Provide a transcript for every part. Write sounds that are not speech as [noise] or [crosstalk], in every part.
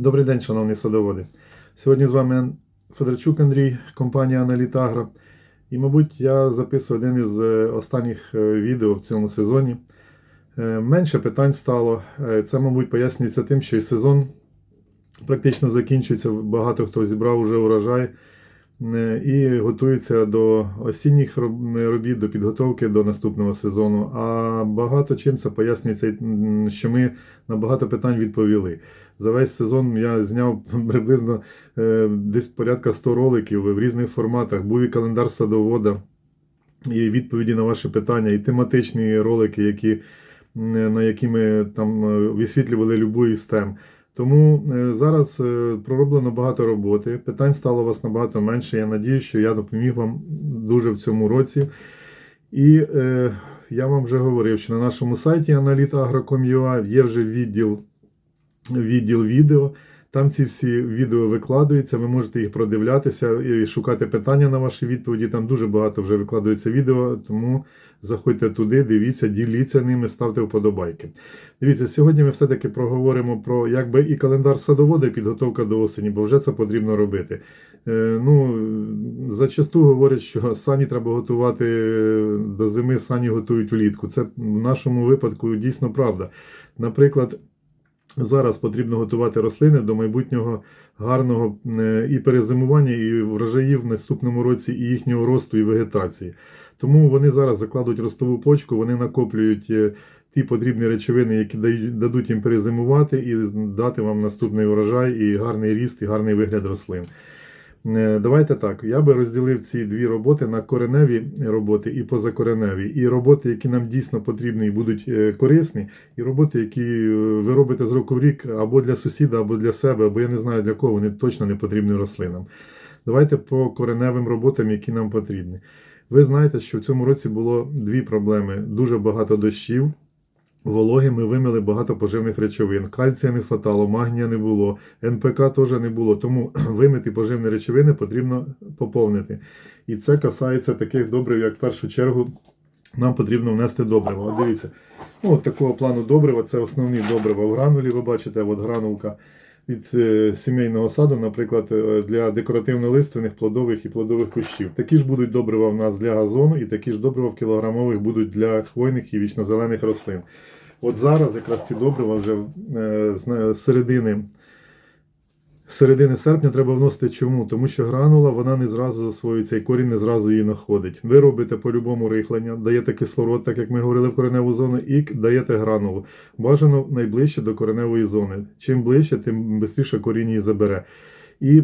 Добрий день, шановні садоводи. Сьогодні з вами Федорчук Андрій, компанія Аналітагра. І, мабуть, я записую один із е, останніх е, відео в цьому сезоні. Е, Менше питань стало. Це, мабуть, пояснюється тим, що і сезон практично закінчується. Багато хто зібрав уже урожай і готується до осінніх робіт, до підготовки до наступного сезону. А багато чим це пояснюється, що ми на багато питань відповіли. За весь сезон я зняв [laughs] приблизно е, десь порядка 100 роликів в різних форматах. Був і календар садовода, і відповіді на ваші питання, і тематичні ролики, які, на які ми там е, висвітлювали любу із тем. Тому е, зараз е, пророблено багато роботи. Питань стало у вас набагато менше. Я надію, що я допоміг вам дуже в цьому році. І е, я вам вже говорив, що на нашому сайті analytagro.com.ua є вже відділ відділ відео. Там ці всі відео викладаються, ви можете їх продивлятися і шукати питання на ваші відповіді. Там дуже багато вже викладаються відео, тому заходьте туди, дивіться, діліться ними, ставте вподобайки. Дивіться, сьогодні ми все-таки проговоримо про якби і календар садовода, і підготовка до осені, бо вже це потрібно робити. Е, ну, зачасту говорять, що сані треба готувати до зими, сані готують влітку. Це в нашому випадку дійсно правда. Наприклад, Зараз потрібно готувати рослини до майбутнього гарного е, і перезимування, і врожаїв в наступному році, і їхнього росту і вегетації. Тому вони зараз закладуть ростову почку, вони накоплюють е, ті потрібні речовини, які дадуть їм перезимувати і дати вам наступний урожай, і гарний ріст, і гарний вигляд рослин. Е, Давайте так. Я би розділив ці дві роботи на кореневі роботи і позакореневі. І роботи, які нам дійсно потрібні і будуть е, корисні, і роботи, які е, ви робите з року в рік або для сусіда, або для себе, або я не знаю для кого, вони точно не потрібні рослинам. Давайте по кореневим роботам, які нам потрібні. Ви знаєте, що в цьому році було дві проблеми: дуже багато дощів. Вологи ми вимили багато поживних речовин. Кальція не хватало, магнія не було, НПК теж не було. Тому [clears throat] вимити поживні речовини потрібно поповнити. І це касається таких добрив, як в першу чергу нам потрібно внести добрива. От дивіться, ну, от такого плану добрива це основні добрива в гранулі. Ви бачите, от гранулка від е, сімейного саду, наприклад, е, для декоративно-лиственних плодових і плодових кущів. Такі ж будуть добрива в нас для газону, і такі ж добрива в кілограмових будуть для хвойних і вічнозелених рослин. От зараз якраз ці добрива вже е, з середини. З середини серпня треба вносити чому? Тому що гранула вона не зразу засвоюється і корінь не зразу її знаходить. Ви робите по-любому рихлення, даєте кислород, так як ми говорили в кореневу зону, і даєте гранулу. Бажано найближче до кореневої зони. Чим ближче, тим швидше корінь її забере. І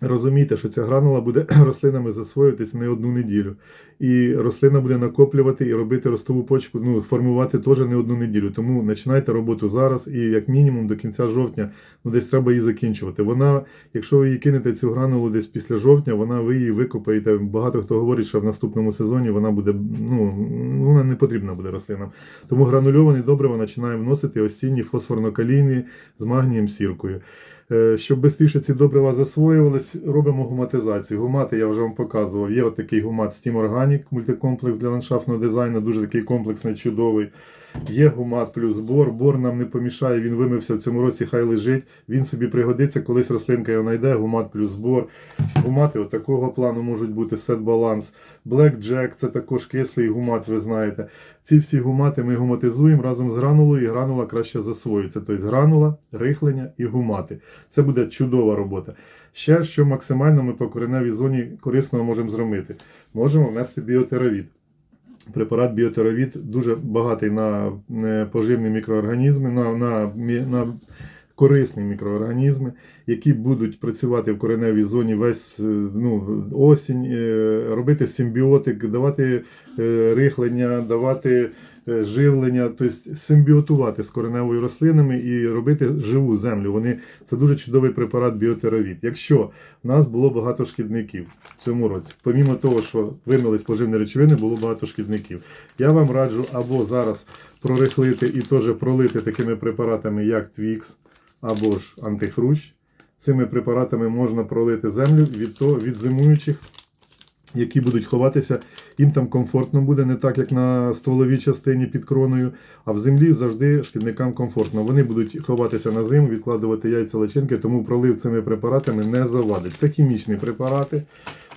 розумійте, що ця гранула буде [clears throat] рослинами засвоюватись не одну неділю. І рослина буде накоплювати і робити ростову почку, ну, формувати теж не одну неділю. Тому починайте роботу зараз і як мінімум до кінця жовтня, ну десь треба її закінчувати. Вона, якщо ви її кинете цю гранулу десь після жовтня, вона ви її викопаєте. Багато хто говорить, що в наступному сезоні вона буде, ну, вона не потрібна буде рослинам. Тому гранульовані добрива починає вносити осінні фосфорно-калійні з магнієм сіркою. Е, Щоб швидше ці добрива засвоювались, робимо гуматизацію. Гумати я вже вам показував. Є отакий гумат Steam Organic, мультикомплекс для ландшафтного дизайну, дуже такий комплексний, чудовий. Є гумат плюс бор. Бор нам не помішає, він вимився в цьому році, хай лежить. Він собі пригодиться, колись рослинка його знайде, гумат плюс бор. Гумати от такого плану можуть бути сет баланс. Black це також кислий гумат, ви знаєте. Ці всі гумати ми гуматизуємо разом з гранулою, і гранула краще засвоюється. Тобто гранула, рихлення і гумати. Це буде чудова робота. Ще що максимально ми по кореневій зоні корисного можемо зробити. Можемо внести біотеравід. Препарат біотеравід дуже багатий на е, поживні мікроорганізми, на, на, на корисні мікроорганізми, які будуть працювати в кореневій зоні весь е, ну, осінь, е, робити симбіотик, давати е, рихлення, давати живлення, тобто симбіотувати з кореневою рослинами і робити живу землю. Вони, це дуже чудовий препарат біотеравід. Якщо в нас було багато шкідників в цьому році, помімо того, що вимились поживні речовини, було багато шкідників. Я вам раджу або зараз прорихлити і теж пролити такими препаратами, як Твікс або ж антихрущ. Цими препаратами можна пролити землю від, того, від зимуючих які будуть ховатися, їм там комфортно буде, не так, як на стволовій частині під кроною, а в землі завжди шкідникам комфортно. Вони будуть ховатися на зиму, відкладувати яйця личинки, тому пролив цими препаратами не завадить. Це хімічні препарати.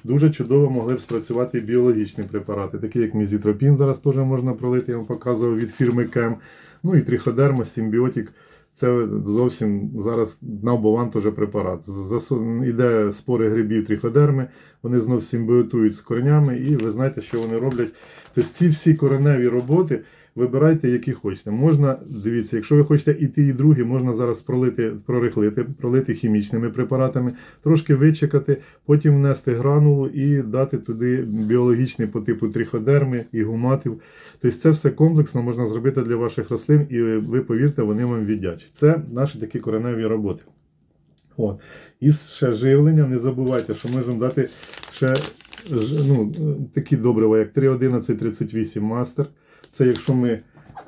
Дуже чудово могли б спрацювати біологічні препарати, такі як мізітропін, зараз теж можна пролити, я вам показував від фірми Кем. Ну і триходерма, симбіотик. Це зовсім зараз на теж препарат. Засу... Іде спори грибів тріходерми, вони знов симбіотують з коренями, і ви знаєте, що вони роблять. Тобто ці всі кореневі роботи вибирайте, які хочете. Можна, дивіться, якщо ви хочете і ті, і другі, можна зараз пролити, прорихлити, пролити хімічними препаратами, трошки вичекати, потім внести гранулу і дати туди біологічний по типу триходерми і гуматів. Тобто це все комплексно можна зробити для ваших рослин, і ви повірте, вони вам віддячать. Це наші такі кореневі роботи. От. І ще живлення, не забувайте, що можемо дати ще ну, такі добрива, як 3.11.38 мастер. Це якщо ми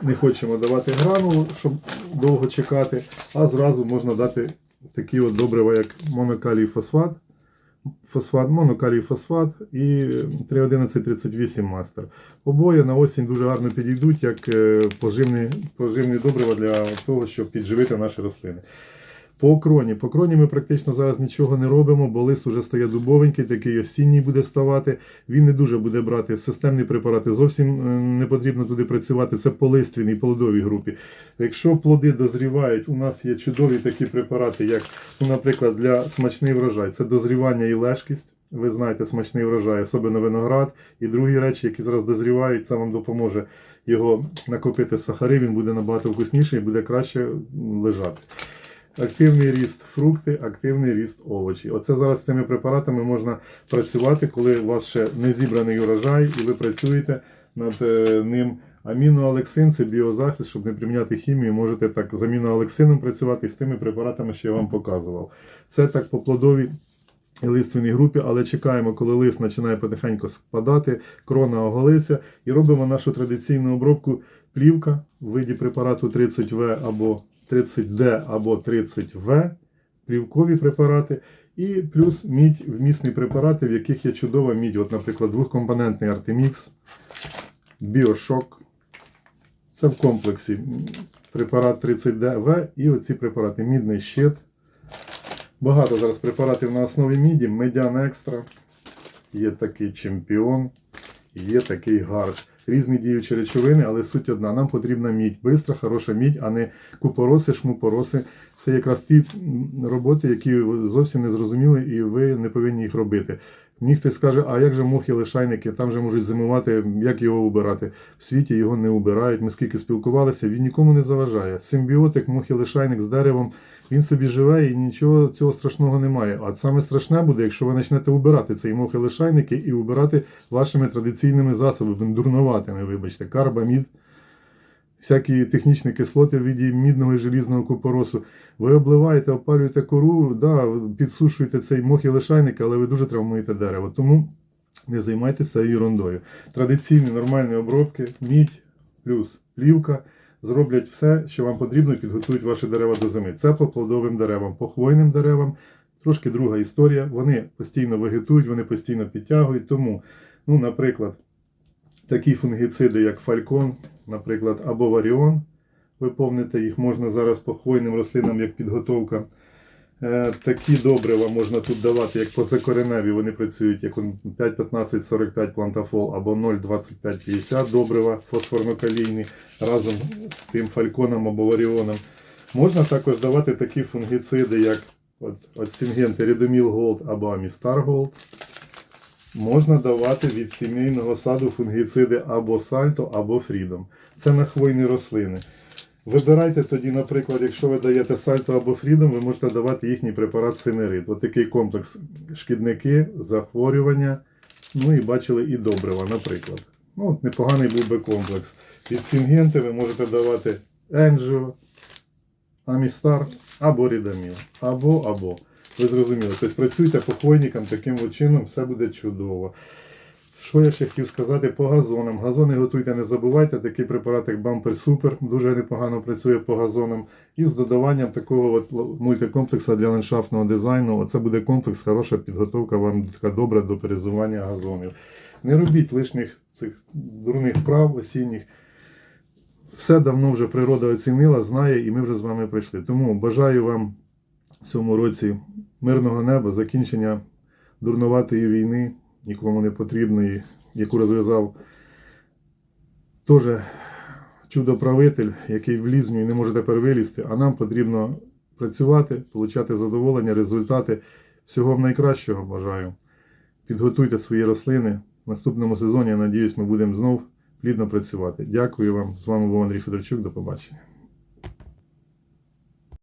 не хочемо давати гранулу, щоб довго чекати, а зразу можна дати такі от добрива, як монокалій фосфат, фосфат, монокалій фосфат і 3.11.38 мастер. Обоє на осінь дуже гарно підійдуть як е, поживні, поживні добрива для того, щоб підживити наші рослини. По кроні. По кроні ми практично зараз нічого не робимо, бо лист уже стає дубовенький, такий осінній буде ставати. Він не дуже буде брати системні препарати. Зовсім е, не потрібно туди працювати. Це по листвіній, плодовій групі. Якщо плоди дозрівають, у нас є чудові такі препарати, як, ну, наприклад, для смачний врожай. Це дозрівання і лежкість. Ви знаєте, смачний врожай, особливо виноград. І другі речі, які зараз дозрівають, це вам допоможе його накопити сахари, він буде набагато вкусніший і буде краще лежати. Активний ріст фрукти, активний ріст овочі. Оце зараз з цими препаратами можна працювати, коли у вас ще не зібраний урожай, і ви працюєте над е, ним. Аміноалексин це біозахист, щоб не приміняти хімію. Можете так з аміноалексином працювати і з тими препаратами, що я вам показував. Це так по плодовій і лиственній групі, але чекаємо, коли лист починає потихеньку спадати, крона оголиться, і робимо нашу традиційну обробку плівка в виді препарату 30В або 30D або 30В, плівкові препарати, і плюс мідь вмісні препарати, в яких є чудова мідь. От, наприклад, двохкомпонентний Артемікс, Біошок. Це в комплексі препарат 30DV і оці препарати мідний щит. Багато зараз препаратів на основі міді, медян екстра, є такий чемпіон, є такий гард. Різні діючі речовини, але суть одна. Нам потрібна мідь. Бистра, хороша мідь, а не купороси, шмупороси. Це якраз ті роботи, які зовсім не зрозуміли, і ви не повинні їх робити. Мені хтось скаже, а як же мухи лишайники, там же можуть зимувати, як його убирати? В світі його не убирають. Ми скільки спілкувалися, він нікому не заважає. Симбіотик, мухи лишайник з деревом, він собі живе і нічого цього страшного немає. А саме страшне буде, якщо ви почнете убирати цей мухи лишайники і убирати вашими традиційними засобами, дурноватими, вибачте, карбамід, всякі технічні кислоти в віді мідного і желізного купоросу. Ви обливаєте, опалюєте кору, да, підсушуєте цей мох і лишайник, але ви дуже травмуєте дерево. Тому не займайтеся ерундою. Традиційні нормальні обробки, мідь плюс плівка зроблять все, що вам потрібно, і підготують ваші дерева до зими. Це по плодовим деревам, по хвойним деревам. Трошки друга історія. Вони постійно вегетують, вони постійно підтягують. Тому, ну, наприклад, такі фунгіциди, як фалькон, наприклад, або варіон. Ви їх можна зараз по хвойним рослинам як підготовка. Е, Такі добрива можна тут давати, як позакореневі, вони працюють як он 5,15,45 плантафол або 0,25,50 добрива фосфорно-калійні разом з тим фальконом або варіоном. Можна також давати такі фунгіциди, як от, от Сінгенти Рідоміл Голд або Амістар Голд. Можна давати від сімейного саду фунгіциди або сальто, або фрідом. Це на хвойні рослини. Вибирайте тоді, наприклад, якщо ви даєте сальто або фрідом, ви можете давати їхній препарат синерит. Ось такий комплекс шкідники, захворювання. Ну і бачили і добрива, наприклад. Ну, непоганий був би комплекс. Від Сінгенти ви можете давати Енджіо, Амістар або Рідаміл. Або, або. Ви зрозуміли. Тобто працюйте по хвойникам таким чином, все буде чудово. Що я ще хотів сказати по газонам? Газони готуйте, не забувайте, такий препарат, як Бампер Супер, дуже непогано працює по газонам. І з додаванням такого от мультикомплексу для ландшафтного дизайну. Оце буде комплекс, хороша підготовка вам така добра до перезування газонів. Не робіть лишніх цих дурних вправ осінніх. Все давно вже природа оцінила, знає, і ми вже з вами прийшли. Тому бажаю вам в цьому році мирного неба, закінчення дурнуватої війни, нікому не потрібної, яку розв'язав теж чудоправитель, який в нього і не може тепер вилізти. А нам потрібно працювати, отримати задоволення, результати. Всього найкращого бажаю. Підготуйте свої рослини. В наступному сезоні, я надіюсь, ми будемо знов плідно працювати. Дякую вам. З вами був Андрій Федорчук. До побачення.